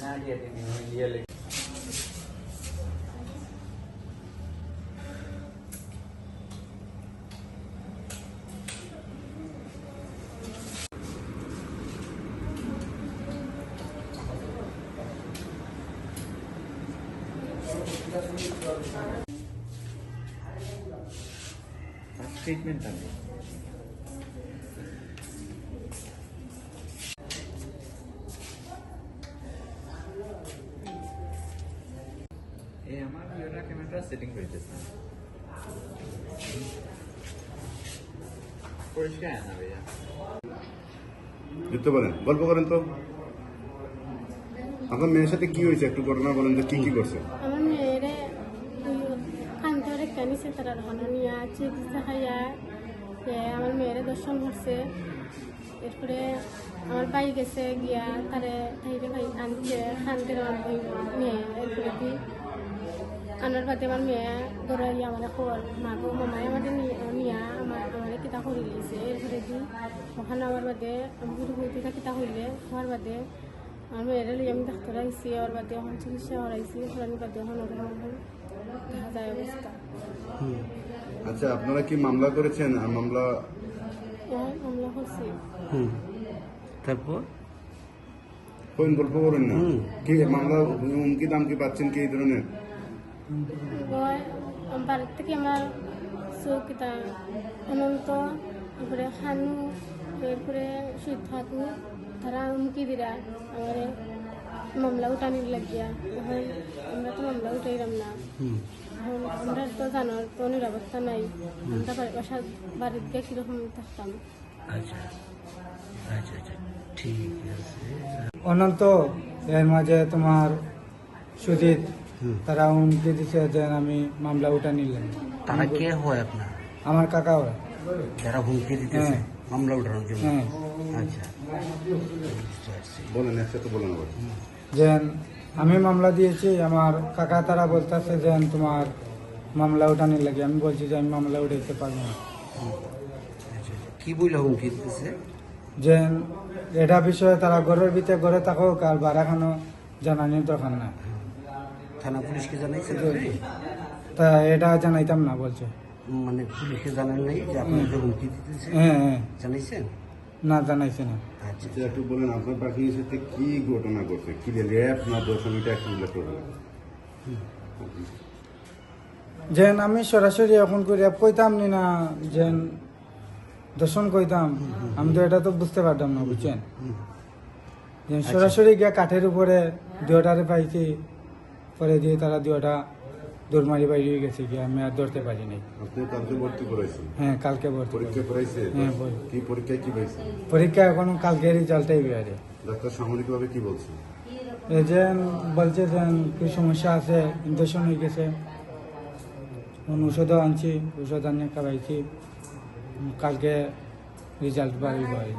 কেটে নিয়ে ইয়ে লেগে ট্রিটমেন্ট আমি সেটিং করেছে পরিষ্কার না ভাইয়া গল্প করেন তো? আপনার মেয়ের সাথে কি হয়েছে? একটু ঘটনা বলেন যে কি কি করছে? আমার মেয়েরে কান্তরে কানিছে তারা নিয়া আমার মেয়েরে দর্শন করছে। এরপরে আমার বাই গেছে গিয়া তারে ভাই আনছে খানতে আমার মেয়ে এরপরে আনার বাদে আমার মেয়ে দৌড়াইয়া আমার খবর মাগো মামাই আমাদের নিয়া আমার আমার কিতা করি লিছে এরপরে দি ওখানে আমার বাদে বুড়ি বুড়িটা কিতা হইলে হওয়ার বাদে আমার মেয়েরে লিয়ে আমি ডাক্তার আইসি ওর বাদে এখন চিকিৎসা করাইছি করানোর বাদে এখন ওরকম দেখা যায় অবস্থা। আচ্ছা আপনারা কি মামলা করেছেন? আর মামলা এখন হামলা করছি। তারপর? কোন গল্প করেন না? কি মামলা হুমকি দাম কি পাচ্ছেন কি এই ধরনের? বাড়ির থেকে আমার চৌকিটা অনন্ত এরপরে খানু এরপরে সুদ থাকু তারা মুখি দিরা আমার মামলা উঠানির লাগিয়া। এখন আমরা তো মামলা উঠাইলাম না। আমরা তো জানার তো নিরাপত্তা নাই। আমরা বাসা বাড়ির গিয়ে কীরকম থাকতাম। আচ্ছা। আচ্ছা আচ্ছা। ঠিক আছে। অনন্ত এর মাঝে তোমার সুজিত তারা হুমকি দিছে যে আমি মামলা উঠা নিলাম। তারা কে হয় আপনার? আমার কাকা হয় যারা হুমকি দিতেছে হ্যাঁ। মামলা উঠানোর জন্য? হ্যাঁ। আচ্ছা। বলেন একসাথে বলেন আবার। যে আমি মামলা দিয়েছি আমার কাকা তারা বলতেছে যে তোমার মামলা উঠানির লাগে। আমি বলছি যে আমি মামলা উঠাইতে পারব না। আচ্ছা আচ্ছা। কি বইলে হুমকি দিতেছে যে এটা বিষয়ে তারা ঘরের ভিতরে ঘরে থাকুক আর বারাখানো জানানির দরকার না। থানা পুলিশকে জানাইছে তা এটা জানাইতাম না বলছে। মানে পুলিশকে জানান নাই যে আপনাকে হুমকি দিতেছে হ্যাঁ হ্যাঁ। জানাইছেন? না জানাইছে না। আচ্ছা। আচ্ছা একটু বলেন আপনার পাখির সাথে কি ঘটনা করছে কি র্যাপ না দর্শন এটা একটু উল্লেখ করবেন? যে আমি সরাসরি এখন করে র্যাপ কইতাম নি না যেন দর্শন কইতাম? আমি তো এটা তো বুঝতে পারতাম না বুঝছেন? যে সরাসরি গিয়া কাঠের উপরে দুটারে পাইছি। পরে দিয়ে তারা দুটা দৌড়মারি বাইরে হয়ে গেছে কি আমি আর ধরতে পারি নাই। আপনি কালকে ভর্তি করাইছেন? হ্যাঁ কালকে ভর্তি পরীক্ষা। করাইছে। হ্যাঁ। কি পরীক্ষায় কি পাইছে পরীক্ষা এখন কালকে রেজাল্টটাই বেড়ে ডাক্তার সামরিকভাবে কি বলছে এই যে বলছে যে কি সমস্যা আছে ইনফেকশন হয়ে গেছে। ওষুধও আনছি ওষুধ আনিয়ে খাওয়াইছি। কালকে রেজাল্ট বাড়ি বাড়ি